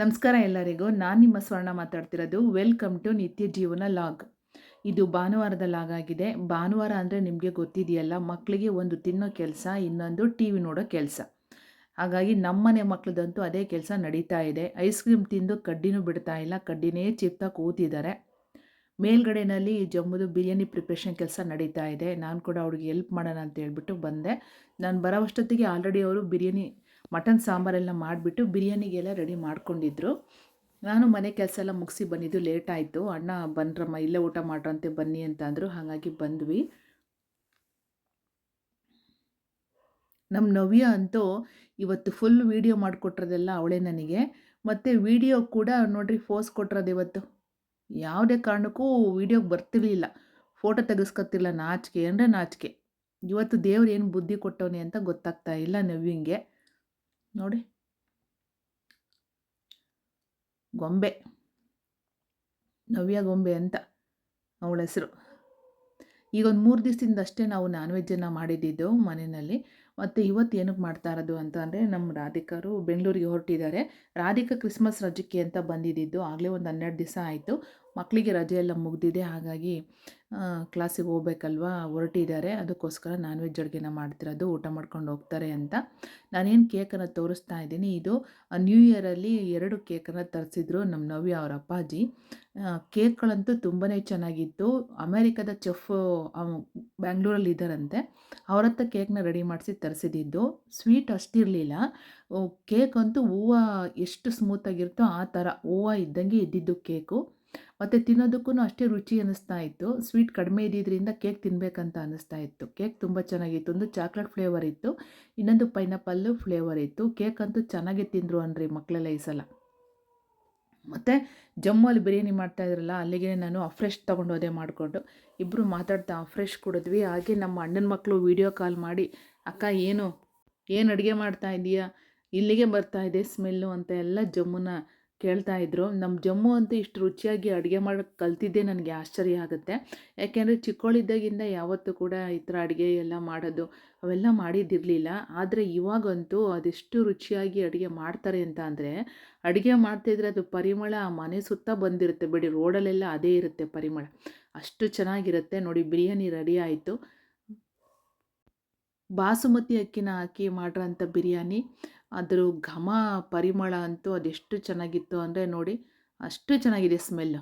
ನಮಸ್ಕಾರ ಎಲ್ಲರಿಗೂ. ನಾನು ನಿಮ್ಮ ಸ್ವರ್ಣ ಮಾತಾಡ್ತಿರೋದು. ವೆಲ್ಕಮ್ ಟು ನಿತ್ಯ ಜೀವನ ಲಾಗ್. ಇದು ಭಾನುವಾರದ ಲಾಗ್ ಆಗಿದೆ. ಭಾನುವಾರ ಅಂದರೆ ನಿಮಗೆ ಗೊತ್ತಿದೆಯಲ್ಲ ಮಕ್ಕಳಿಗೆ ಒಂದು ತಿನ್ನೋ ಕೆಲಸ, ಇನ್ನೊಂದು ಟಿ ವಿ ನೋಡೋ ಕೆಲಸ. ಹಾಗಾಗಿ ನಮ್ಮನೆ ಮಕ್ಕಳದಂತೂ ಅದೇ ಕೆಲಸ ನಡೀತಾ ಇದೆ. ಐಸ್ ಕ್ರೀಮ್ ತಿಂದು ಕಡ್ಡಿನೂ ಬಿಡ್ತಾ ಇಲ್ಲ, ಕಡ್ಡಿನೇ ಚಿಪ್ತಾ ಕೂತಿದ್ದಾರೆ. ಮೇಲ್ಗಡೆನಲ್ಲಿ ಜಮ್ಮುದು ಬಿರಿಯಾನಿ ಪ್ರಿಪ್ರೇಷನ್ ಕೆಲಸ ನಡೀತಾ ಇದೆ. ನಾನು ಕೂಡ ಅವ್ರಿಗೆ ಹೆಲ್ಪ್ ಮಾಡೋಣ ಅಂತ ಹೇಳ್ಬಿಟ್ಟು ಬಂದೆ. ನಾನು ಬರೋವಷ್ಟೊತ್ತಿಗೆ ಆಲ್ರೆಡಿ ಅವರು ಬಿರಿಯಾನಿ ಮಟನ್ ಸಾಂಬಾರೆಲ್ಲ ಮಾಡಿಬಿಟ್ಟು ಬಿರಿಯಾನಿಗೆಲ್ಲ ರೆಡಿ ಮಾಡ್ಕೊಂಡಿದ್ರು. ನಾನು ಮನೆ ಕೆಲಸ ಎಲ್ಲ ಮುಗಿಸಿ ಬಂದಿದ್ದು ಲೇಟ್ ಆಯಿತು. ಅಣ್ಣ ಬನ್ರಮ್ಮ ಇಲ್ಲೇ ಊಟ ಮಾಡ್ರಂತೆ, ಬನ್ನಿ ಅಂತ ಅಂದರು. ಹಾಗಾಗಿ ಬಂದ್ವಿ. ನಮ್ಮ ನವ್ಯ ಅಂತೂ ಇವತ್ತು ಫುಲ್ ವೀಡಿಯೋ ಮಾಡಿಕೊಟ್ರದೆಲ್ಲ ಅವಳೇ ನನಗೆ. ಮತ್ತು ವೀಡಿಯೋ ಕೂಡ ನೋಡಿರಿ ಫೋಸ್ ಕೊಟ್ಟಿರೋದು ಇವತ್ತು. ಯಾವುದೇ ಕಾರಣಕ್ಕೂ ವೀಡಿಯೋಗೆ ಬರ್ತಿರ್ಲಿಲ್ಲ. ಫೋಟೋ ತೆಗೆಸ್ಕೊತಿಲ್ಲ ನಾಚಿಕೆ. ಅಂದರೆ ನಾಚಿಕೆ. ಇವತ್ತು ದೇವ್ರು ಏನು ಬುದ್ಧಿ ಕೊಟ್ಟವನೇ ಅಂತ ಗೊತ್ತಾಗ್ತಾ ಇಲ್ಲ ನವ್ಯಂಗೆ. ನೋಡಿ. ಗೊಂಬೆ. ನವ್ಯ ಗೊಂಬೆ ಅಂತ ಅವಳ ಹೆಸರು. ಈಗ ಒಂದು ಮೂರು ದಿವಸದಿಂದ ಅಷ್ಟೇ ನಾವು ನಾನ್ ವೆಜ್ಜನ್ನು ಮಾಡಿದ್ದಿದ್ದು ಮನೆಯಲ್ಲಿ. ಮತ್ತು ಇವತ್ತು ಏನಕ್ಕೆ ಮಾಡ್ತಾ ಇರೋದು ಅಂತ ಅಂದರೆ ನಮ್ಮ ರಾಧಿಕರು ಬೆಂಗಳೂರಿಗೆ ಹೊರಟಿದ್ದಾರೆ. ರಾಧಿಕಾ ಕ್ರಿಸ್ಮಸ್ ರಜಕ್ಕೆ ಅಂತ ಬಂದಿದ್ದಿದ್ದು ಆಗಲೇ ಒಂದು ಹನ್ನೆರಡು ದಿವಸ ಆಯಿತು. ಮಕ್ಕಳಿಗೆ ರಜೆ ಎಲ್ಲ ಮುಗಿದಿದೆ, ಹಾಗಾಗಿ ಕ್ಲಾಸಿಗೆ ಹೋಗ್ಬೇಕಲ್ವಾ, ಹೊರಟಿದ್ದಾರೆ. ಅದಕ್ಕೋಸ್ಕರ ನಾನ್ ವೆಜ್ ಅಡುಗೆನ ಮಾಡ್ತಿರೋದು, ಊಟ ಮಾಡ್ಕೊಂಡು ಹೋಗ್ತಾರೆ ಅಂತ. ನಾನೇನು ಕೇಕನ್ನು ತೋರಿಸ್ತಾ ಇದ್ದೀನಿ. ಇದು ನ್ಯೂ ಇಯರಲ್ಲಿ ಎರಡು ಕೇಕನ್ನು ತರಿಸಿದ್ರು ನಮ್ಮ ನವ್ಯ ಅವರ ಅಪ್ಪಾಜಿ. ಕೇಕ್ಗಳಂತೂ ತುಂಬಾ ಚೆನ್ನಾಗಿತ್ತು. ಅಮೇರಿಕದ ಚೆಫ್ ಬ್ಯಾಂಗ್ಳೂರಲ್ಲಿ ಇದ್ದಾರಂತೆ. ಅವ್ರ ಹತ್ರ ಕೇಕ್ನ ರೆಡಿ ಮಾಡಿಸಿ ತರಿಸಿದ್ದು ಸ್ವೀಟ್ ಅಷ್ಟಿರಲಿಲ್ಲ. ಕೇಕ್ ಅಂತೂ ಹೂವು ಎಷ್ಟು ಸ್ಮೂತಾಗಿರುತ್ತೋ ಆ ಥರ ಹೂವು ಇದ್ದಂಗೆ ಇದ್ದಿದ್ದು ಕೇಕು. ಮತ್ತು ತಿನ್ನೋದಕ್ಕೂ ಅಷ್ಟೇ ರುಚಿ ಅನ್ನಿಸ್ತಾ ಇತ್ತು. ಸ್ವೀಟ್ ಕಡಿಮೆ ಇದ್ದಿದ್ದರಿಂದ ಕೇಕ್ ತಿನ್ನಬೇಕಂತ ಅನ್ನಿಸ್ತಾ ಇತ್ತು. ಕೇಕ್ ತುಂಬ ಚೆನ್ನಾಗಿತ್ತು. ಒಂದು ಚಾಕ್ಲೇಟ್ ಫ್ಲೇವರ್ ಇತ್ತು. ಇನ್ನೊಂದು ಪೈನಾಪಲ್ಲು ಫ್ಲೇವರ್ ಇತ್ತು. ಕೇಕ್ ಅಂತೂ ಚೆನ್ನಾಗಿ ತಿಂದರು ಅನ್ರಿ ಮಕ್ಕಳೆಲ್ಲ ಈ ಸಲ. ಮತ್ತು ಜಮ್ಮಲ್ಲಿ ಬಿರಿಯಾನಿ ಮಾಡ್ತಾಯಿದ್ರಲ್ಲ ಅಲ್ಲಿಗೆ ನಾನು ಅಫ್ರೆಶ್ ತೊಗೊಂಡೋದೆ ಮಾಡಿಕೊಂಡು ಇಬ್ಬರು ಮಾತಾಡ್ತಾ ಅಫ್ರೆಶ್ ಕುಡಿದ್ವಿ. ಹಾಗೆ ನಮ್ಮ ಅಣ್ಣನ ಮಕ್ಕಳು ವೀಡಿಯೋ ಕಾಲ್ ಮಾಡಿ, ಅಕ್ಕ, ಏನು? ಏನು ಅಡುಗೆ ಮಾಡ್ತಾ ಇದೀಯಾ? ಇಲ್ಲಿಗೆ ಬರ್ತಾ ಇದೆ ಸ್ಮೆಲ್ಲು ಅಂತ ಎಲ್ಲ ಜಮ್ಮುನ ಕೇಳ್ತಾ ಇದ್ರು. ನಮ್ಮ ಜಮ್ಮು ಅಂತೂ ಇಷ್ಟು ರುಚಿಯಾಗಿ ಅಡುಗೆ ಮಾಡೋಕ್ಕೆ ಕಲ್ತಿದ್ದೆ ನನಗೆ ಆಶ್ಚರ್ಯ ಆಗುತ್ತೆ. ಯಾಕೆಂದರೆ ಚಿಕ್ಕವಳಿದ್ದಾಗಿಂದ ಯಾವತ್ತೂ ಕೂಡ ಈ ಥರ ಅಡುಗೆ ಎಲ್ಲ ಮಾಡೋದು ಅವೆಲ್ಲ ಮಾಡಿದ್ದಿರಲಿಲ್ಲ. ಆದರೆ ಇವಾಗಂತೂ ಅದೆಷ್ಟು ರುಚಿಯಾಗಿ ಅಡುಗೆ ಮಾಡ್ತಾರೆ ಅಂತ ಅಂದರೆ ಅಡುಗೆ ಮಾಡ್ತಿದ್ರೆ ಅದು ಪರಿಮಳ ಮನೆ ಸುತ್ತ ಬಂದಿರುತ್ತೆ ಬಿಡಿ. ರೋಡಲ್ಲೆಲ್ಲ ಅದೇ ಇರುತ್ತೆ ಪರಿಮಳ. ಅಷ್ಟು ಚೆನ್ನಾಗಿರುತ್ತೆ. ನೋಡಿ ಬಿರಿಯಾನಿ ರೆಡಿ ಆಯಿತು. ಬಾಸುಮತಿ ಅಕ್ಕಿನ ಹಾಕಿ ಮಾಡಿರೋಂಥ ಬಿರಿಯಾನಿ. ಅದ್ರ ಘಮ ಪರಿಮಳ ಅಂತೂ ಅದೆಷ್ಟು ಚೆನ್ನಾಗಿತ್ತು ಅಂದರೆ ನೋಡಿ ಅಷ್ಟು ಚೆನ್ನಾಗಿದೆ ಸ್ಮೆಲ್ಲು.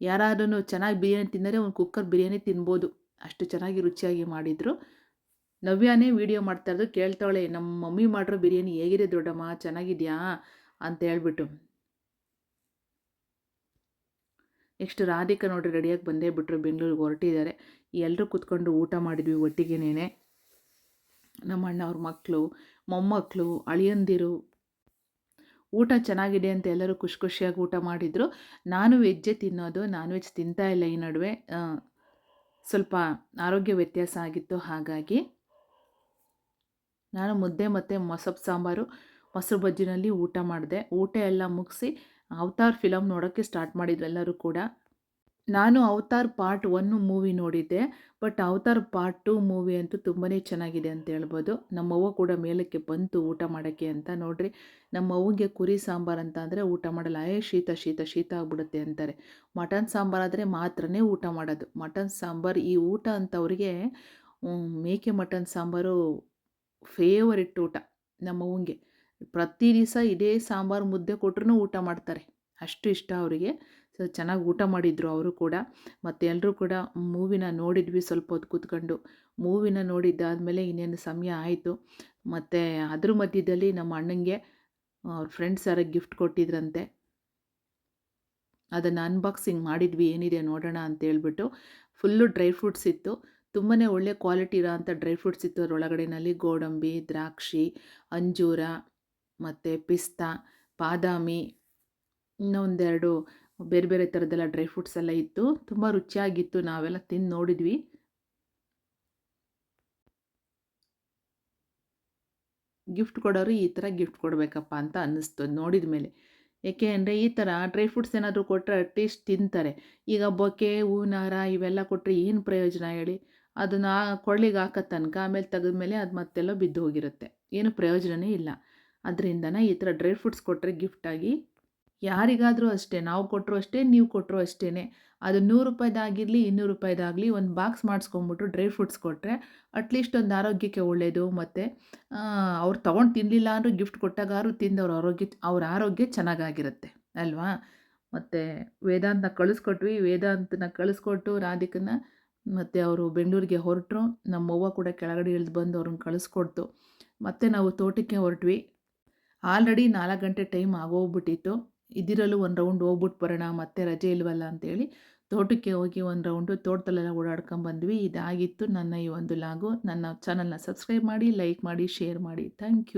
ಯಾರಾದ್ರೂ ಚೆನ್ನಾಗಿ ಬಿರಿಯಾನಿ ತಿಂದರೆ ಒಂದು ಕುಕ್ಕರ್ ಬಿರಿಯಾನಿ ತಿನ್ಬೋದು. ಅಷ್ಟು ಚೆನ್ನಾಗಿ ರುಚಿಯಾಗಿ ಮಾಡಿದರು. ನವ್ಯಾನೇ ವೀಡಿಯೋ ಮಾಡ್ತಾಯಿದ್ರು ಕೇಳ್ತಾಳೆ ನಮ್ಮ ಮಮ್ಮಿ ಮಾಡಿರೋ ಬಿರಿಯಾನಿ ಹೇಗಿದೆ ದೊಡ್ಡಮ್ಮ? ಚೆನ್ನಾಗಿದೆಯಾ? ಅಂತ ಹೇಳ್ಬಿಟ್ಟು. ನೆಕ್ಸ್ಟ್ ರಾಧಿಕಾ ನೋಡ್ರಿ ರೆಡಿಯಾಗಿ ಬಂದೇ ಬಿಟ್ಟರು ಬೆಂಗಳೂರಿಗೆ ಹೊರಟಿದ್ದಾರೆ. ಎಲ್ಲರೂ ಕೂತ್ಕೊಂಡು ಊಟ ಮಾಡಿದ್ವಿ ಒಟ್ಟಿಗೆನೇ ನಮ್ಮ ಅಣ್ಣ ಅವ್ರ ಮಕ್ಕಳು ಮೊಮ್ಮಕ್ಕಳು ಅಳಿಯಂದಿರು. ಊಟ ಚೆನ್ನಾಗಿದೆ ಅಂತ ಎಲ್ಲರೂ ಖುಷಿ ಖುಷಿಯಾಗಿ ಊಟ ಮಾಡಿದರು. ನಾನು ವೆಜ್ಜೇ ತಿನ್ನೋದು, ನಾನ್ ವೆಜ್ ತಿಂತಾ ಇಲ್ಲ ಈ ನಡುವೆ. ಸ್ವಲ್ಪ ಆರೋಗ್ಯ ವ್ಯತ್ಯಾಸ ಆಗಿತ್ತು, ಹಾಗಾಗಿ. ನಾನು ಮುದ್ದೆ ಮತ್ತು ಮೊಸಪ್ಪು ಸಾಂಬಾರು, ಮೊಸರು ಬಜ್ಜಿನಲ್ಲಿ ಊಟ ಮಾಡಿದೆ. ಊಟ ಎಲ್ಲ ಮುಗಿಸಿ, ಅವತಾರ್ ಫಿಲಮ್ ನೋಡೋಕ್ಕೆ ಸ್ಟಾರ್ಟ್ ಮಾಡಿದ್ರು ಎಲ್ಲರೂ ಕೂಡ. ನಾನು ಅವತಾರ್ ಪಾರ್ಟ್ ಒನ್ನು ಮೂವಿ ನೋಡಿದ್ದೆ but Avatar part two movie ಅಂತೂ ತುಂಬಾ ಚೆನ್ನಾಗಿದೆ ಅಂತ ಹೇಳ್ಬೋದು. ನಮ್ಮವ್ವ ಕೂಡ ಮೇಲಕ್ಕೆ ಬಂತು ಊಟ ಮಾಡೋಕ್ಕೆ ಅಂತ ನೋಡ್ರಿ. ನಮ್ಮ ಅವ್ವಗೆ ಕುರಿ ಸಾಂಬಾರು ಅಂತ ಅಂದರೆ ಊಟ ಮಾಡಲ್ಲ, ಏ ಶೀತ ಶೀತ ಶೀತ ಆಗ್ಬಿಡುತ್ತೆ ಅಂತಾರೆ. ಮಟನ್ ಸಾಂಬಾರಾದರೆ ಮಾತ್ರನೇ ಊಟ ಮಾಡೋದು. ಮಟನ್ ಸಾಂಬಾರು ಈ ಊಟ ಅಂತ ಅವರಿಗೆ ಮೇಕೆ ಮಟನ್ ಸಾಂಬಾರು ಫೇವರಿಟ್ ಊಟ ನಮ್ಮ ಅವ್ವಂಗೆ ಪ್ರತಿ ದಿವಸ ಇದೇ ಸಾಂಬಾರು ಮುದ್ದೆ ಕೊಟ್ರೂ ಊಟ ಮಾಡ್ತಾರೆ. ಅಷ್ಟು ಇಷ್ಟ ಅವರಿಗೆ. ಸೊ ಚೆನ್ನಾಗಿ ಊಟ ಮಾಡಿದರು ಅವರು ಕೂಡ. ಮತ್ತು ಎಲ್ಲರೂ ಕೂಡ ಮೂವಿನ ನೋಡಿದ್ವಿ ಸ್ವಲ್ಪ ಹೊತ್ತು ಕೂತ್ಕೊಂಡು. ಮೂವಿನ ನೋಡಿದ್ದಾದಮೇಲೆ ಇನ್ನೇನು ಸಮಯ ಆಯಿತು. ಮತ್ತು ಅದ್ರ ಮಧ್ಯದಲ್ಲಿ ನಮ್ಮ ಅಣ್ಣಂಗೆ ಅವ್ರ ಫ್ರೆಂಡ್ಸ್ ಯಾರಿಗೆ ಗಿಫ್ಟ್ ಕೊಟ್ಟಿದ್ರಂತೆ. ಅದನ್ನು ಅನ್ಬಾಕ್ಸಿಂಗ್ ಮಾಡಿದ್ವಿ, ಏನಿದೆ ನೋಡೋಣ ಅಂತ ಹೇಳ್ಬಿಟ್ಟು. ಫುಲ್ಲು ಡ್ರೈ ಫ್ರೂಟ್ಸ್ ಇತ್ತು. ತುಂಬಾ ಒಳ್ಳೆ ಕ್ವಾಲಿಟಿ ಇರೋಂಥ ಡ್ರೈ ಫ್ರೂಟ್ಸ್ ಇತ್ತು ಅದರೊಳಗಡೆನಲ್ಲಿ. ಗೋಡಂಬಿ, ದ್ರಾಕ್ಷಿ, ಅಂಜೂರ, ಮತ್ತು ಪಿಸ್ತಾ, ಬಾದಾಮಿ, ಇನ್ನೊಂದೆರಡು ಬೇರೆ ಬೇರೆ ಥರದ್ದೆಲ್ಲ ಡ್ರೈ ಫ್ರೂಟ್ಸ್ ಎಲ್ಲ ಇತ್ತು. ತುಂಬ ರುಚಿಯಾಗಿತ್ತು. ನಾವೆಲ್ಲ ತಿಂದು ನೋಡಿದ್ವಿ. ಗಿಫ್ಟ್ ಕೊಡೋರು ಈ ಥರ ಗಿಫ್ಟ್ ಕೊಡಬೇಕಪ್ಪ ಅಂತ ಅನ್ನಿಸ್ತು ನೋಡಿದ ಮೇಲೆ. ಏಕೆ ಅಂದರೆ ಈ ಥರ ಡ್ರೈ ಫ್ರೂಟ್ಸ್ ಏನಾದರೂ ಕೊಟ್ಟರೆ ಅಟ್ಲೀಸ್ಟ್ ತಿಂತಾರೆ. ಈಗ ಬೊಕೆ ಹೂವಿನ ಹಾರ ಇವೆಲ್ಲ ಕೊಟ್ಟರೆ ಏನು ಪ್ರಯೋಜನ ಹೇಳಿ? ಅದನ್ನು ಕೊಳ್ಳಿಗೆ ಹಾಕೋ ತನಕ ಆಮೇಲೆ ತೆಗೆದ ಮೇಲೆ ಅದು ಮತ್ತೆಲ್ಲ ಬಿದ್ದು ಹೋಗಿರುತ್ತೆ. ಏನು ಪ್ರಯೋಜನವೇ ಇಲ್ಲ. ಅದರಿಂದನೇ ಈ ಥರ ಡ್ರೈ ಫ್ರೂಟ್ಸ್ ಕೊಟ್ಟರೆ ಗಿಫ್ಟಾಗಿ ಯಾರಿಗಾದರೂ ಅಷ್ಟೇ, ನಾವು ಕೊಟ್ಟರು ಅಷ್ಟೇ, ನೀವು ಕೊಟ್ಟರು ಅಷ್ಟೇ ಅದು ನೂರು ರೂಪಾಯ್ದಾಗಿರಲಿ, ಇನ್ನೂರು ರೂಪಾಯ್ದಾಗಲಿ ಒಂದು ಬಾಕ್ಸ್ ಮಾಡಿಸ್ಕೊಂಬಿಟ್ಟು ಡ್ರೈ ಫ್ರೂಟ್ಸ್ ಕೊಟ್ಟರೆ ಅಟ್ಲೀಸ್ಟ್ ಒಂದು ಆರೋಗ್ಯಕ್ಕೆ ಒಳ್ಳೆಯದು ಮತ್ತು ಅವ್ರು ತೊಗೊಂಡು ತಿನ್ನಲಿಲ್ಲ ಅಂದರೂ ಗಿಫ್ಟ್ ಕೊಟ್ಟಾಗಾರು ಅವ್ರ ಆರೋಗ್ಯ ಅವ್ರ ಆರೋಗ್ಯ ಚೆನ್ನಾಗಾಗಿರುತ್ತೆ, ಅಲ್ವಾ? ಮತ್ತು ವೇದಾಂತನ ಕಳಿಸ್ಕೊಟ್ವಿ, ವೇದಾಂತನ ಕಳಿಸ್ಕೊಟ್ಟು ರಾಧಿಕನ ಮತ್ತು ಅವರು ಬೆಂಗಳೂರಿಗೆ ಹೊರಟರು ನಮ್ಮವ್ವ ಕೂಡ ಕೆಳಗಡೆ ಇಳಿದು ಬಂದು ಅವ್ರನ್ನ ಕಳಿಸ್ಕೊಡ್ತು. ಮತ್ತು ನಾವು ತೋಟಕ್ಕೆ ಹೊರಟ್ವಿ. ಆಲ್ರೆಡಿ ನಾಲ್ಕು ಗಂಟೆ ಟೈಮ್ ಆಗೋಗ್ಬಿಟ್ಟಿತ್ತು. ಇದಿರಲು ಒಂದು ರೌಂಡ್ ಹೋಗ್ಬಿಟ್ಟು ಬರೋಣ, ಮತ್ತೆ ರಜೆ ಇಲ್ವಲ್ಲ ಅಂತೇಳಿ ತೋಟಕ್ಕೆ ಹೋಗಿ ಒಂದು ರೌಂಡು ತೋಟದಲ್ಲೆಲ್ಲ ಓಡಾಡ್ಕೊಂಬಂದ್ವಿ ಇದಾಗಿತ್ತು ನನ್ನ ಈ ಒಂದು ಲಾಗು. ನನ್ನ ಚಾನಲ್ನ ಸಬ್ಸ್ಕ್ರೈಬ್ ಮಾಡಿ ಲೈಕ್ ಮಾಡಿ ಶೇರ್ ಮಾಡಿ. Thank you